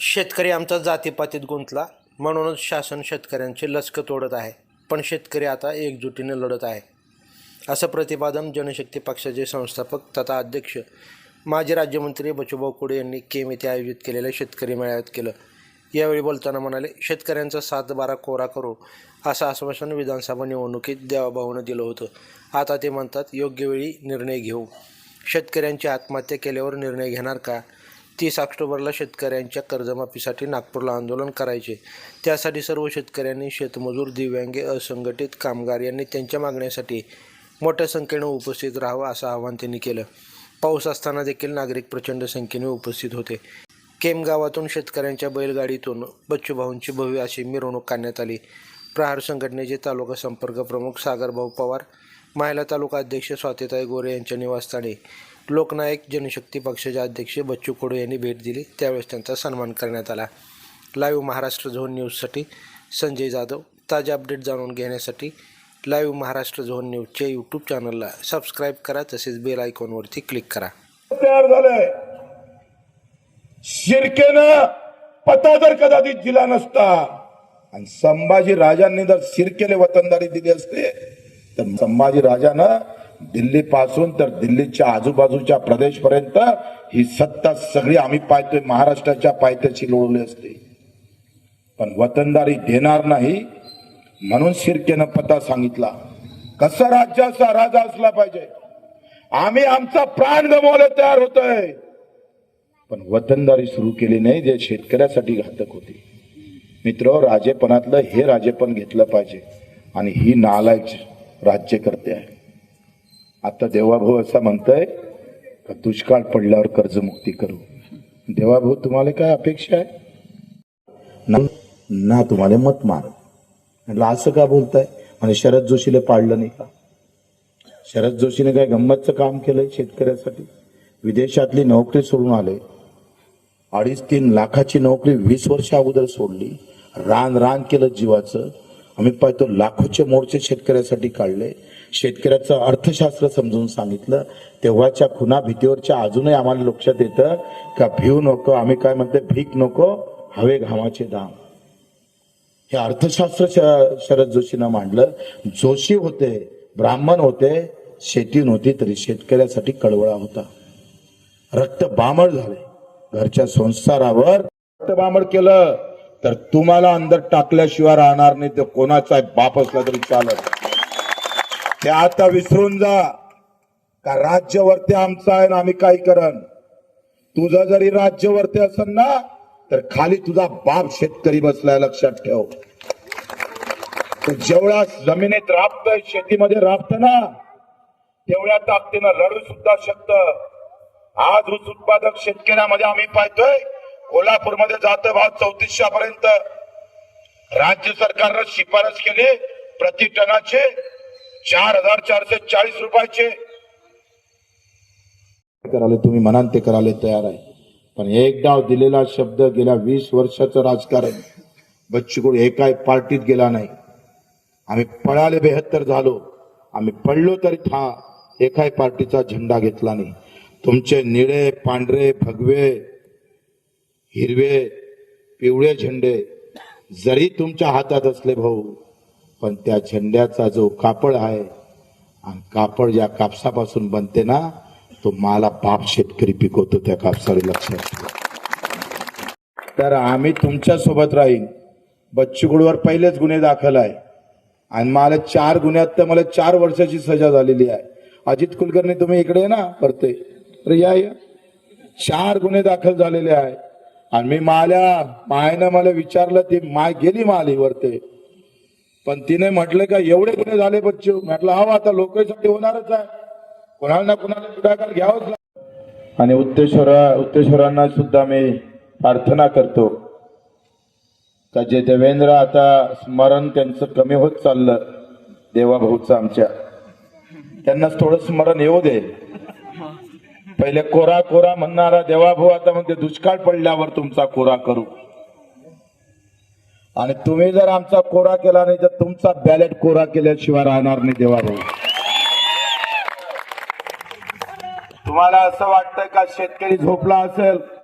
शेतकरी आमचा जातीपातीत गुंतला. म्हणूनच शासन शेतकऱ्यांचे लचक तोडत आहे. पण शेतकरी आता एकजुटीने लढत आहे. असं प्रतिपादन जनशक्ती पक्षाचे संस्थापक तथा अध्यक्ष माजी राज्यमंत्री बचूभाऊ कुडे यांनी केम येथे आयोजित केलेल्या शेतकरी मेळाव्यात केलं. यावेळी बोलताना म्हणाले शेतकऱ्यांचा सात बारा कोरा करू असं आश्वासन विधानसभा निवडणुकीत देवाभाऊनं दिलं होतं. आता ते म्हणतात योग्य वेळी निर्णय घेऊ. शेतकऱ्यांची आत्महत्या केल्यावर निर्णय घेणार का? तीस ऑक्टोबरला शेतकऱ्यांच्या कर्जमाफीसाठी नागपूरला आंदोलन करायचे. त्यासाठी सर्व शेतकऱ्यांनी शेतमजूर दिव्यांगे असंघटित कामगार यांनी त्यांच्या मागण्यासाठी मोठ्या संख्येनं उपस्थित राहावं असं आवाहन त्यांनी केलं. पाऊस असताना देखील नागरिक प्रचंड संख्येने उपस्थित होते. केम गावातून शेतकऱ्यांच्या बैलगाडीतून बच्चूभाऊंची भव्य अशी मिरवणूक काढण्यात आली. प्रहार संघटनेचे तालुका संपर्क प्रमुख सागरभाऊ पवार महिला तालुका अध्यक्ष स्वातीताई गोरे यांच्या निवासस्थानी लोकनायक जनशक्ती पक्षाचे अध्यक्ष बच्चू कडू यांनी भेट दिली. त्यावेळेस त्यांचा सन्मान करण्यात आला. लाईव्ह महाराष्ट्र झोन न्यूजसाठी संजय जाधव. ताजे अपडेट जाणून घेण्यासाठी लाईव्ह महाराष्ट्र झोन न्यूजच्या यूट्यूब चॅनलला सबस्क्राईब करा तसेच बेल आयकॉनवरती क्लिक करा. तयार झालंय. शिर्केनं पता जर कदाचित दिला नसता. आणि संभाजी राजांनी जर शिर्केले वतनदारी दिली असते तर संभाजी राजानं दिल्लीपासून तर दिल्लीच्या आजूबाजूच्या प्रदेशपर्यंत ही सत्ता सगळी आम्ही पाहतोय महाराष्ट्राच्या पायथ्याशी लोळली असते. पण वतनदारी देणार नाही म्हणून शिर्केनं पता सांगितला कसा राज्याचा राजा असला पाहिजे? आम्ही आमचा प्राण गमावला तयार होतोय. पण वतनदारी सुरू केली नाही जे शेतकऱ्यासाठी घातक होती. मित्र राजेपणातलं हे राजेपण घेतलं पाहिजे आणि ही नालायक राज्य करते आहे. आता देवाभाऊ असं म्हणताय का दुष्काळ पडल्यावर कर्जमुक्ती करू? देवाभाऊ तुम्हाला काय अपेक्षा आहे? ना ना तुम्हाला मत मार म्हटलं असं का बोलताय? म्हणजे शरद जोशीला पाडलं नाही का? शरद जोशीने काय गंमतचं काम केलंय शेतकऱ्यासाठी? विदेशातली नोकरी सोडून आले. अडीच तीन लाखाची नोकरी वीस वर्ष अगोदर सोडली. रान रान केलं जीवाचं. आम्ही पाहतो लाखोचे मोर्चे शेतकऱ्यासाठी काढले. शेतकऱ्याचं अर्थशास्त्र समजून सांगितलं. तेव्हाच्या खुना भीतीवरच्या अजूनही आम्हाला लक्षात येतं का भीव नको आम्ही काय म्हणते भीक नको हवे घामाचे दाम. हे अर्थशास्त्र श- शरद जोशीनं मांडलं. जोशी होते ब्राह्मण होते शेती नव्हती तरी शेतकऱ्यासाठी कळवळा होता. रक्त बामळ झाले. घरच्या संसारावर रक्त बामळ केलं. तर तुम्हाला अंदर टाकल्याशिवाय राहणार नाही तर कोणाचा बाप असला तरी चालत ते आता विसरून जा का राज्यवरती आमचा आहे ना आम्ही काय करण तुझं जरी राज्यवरती असेल ना तर खाली तुझा बाप शेतकरी बसलाय लक्षात ठेव. तो जेवढ्या जमिनीत राबत शेतीमध्ये राबत ना तेवढ्या ताकदीनं लढू सुद्धा शकतं. आज ऊस उत्पादक शेतकऱ्यामध्ये आम्ही पाहतोय कोल्हापूरमध्ये जातो भाव चौतीसशे पर्यंत राज्य सरकारनं शिफारस केली. प्रति टनाचे चार हजार चारशे चाळीस रुपयाचे कराले तुम्ही म्हणाल ते करायला तयार आहे. पण एक डाव दिलेला शब्द गेल्या वीस वर्षाचं राजकारण. बच्चूकडू एकाही पार्टीत गेला नाही. आम्ही पळाले बेहत्तर झालो. आम्ही पडलो तरी था. एकाही पार्टीचा झेंडा घेतला नाही. तुमचे निळे पांढरे भगवे हिरवे पिवळे झेंडे जरी तुमच्या हातात असले भाऊ पण त्या झेंड्याचा जो कापड आहे आणि कापड ज्या कापसापासून बनते ना तो मला बाप शेतकरी पिकवतो त्या कापसावर लक्षात तर आम्ही तुमच्यासोबत राहीन. बच्चूगुडवर पहिलेच गुन्हे दाखल आहे. आणि मला चार गुन्ह्यात तर मला चार वर्षाची सजा झालेली आहे. अजित कुलकर्णी तुम्ही इकडे आहे ना परते. तर या या. चार गुन्हे दाखल झालेले आहे. आणि मी माल्या मायनं मला विचारलं ती माय गेली मालीवर ते पण तिने म्हटलं का एवढे गुन्हे झाले बच्चू. म्हटलं हा आता लोकांसाठी होणारच आहे. कोणाला ना कोणाला पुढाकार घ्यावंच आणि उत्तेश्वरा उत्तेश्वरांना सुद्धा मी प्रार्थना करतो का जे देवेंद्र आता स्मरण त्यांचं कमी होत चाललं देवाभाऊचं आमच्या. त्यांनाच थोडं स्मरण येऊ दे. पहिले कोरा कोरा म्हणणारा देवाभाऊ आता म्हणते दुष्काळ पडल्यावर तुमचा कोरा करू. आणि तुम्ही जर आमचा कोरा केला नाही तर तुमचा बॅलेट कोरा केल्याशिवाय राहणार नाही देवाभाऊ तुम्हाला असं वाटतंय का शेतकरी झोपला असेल?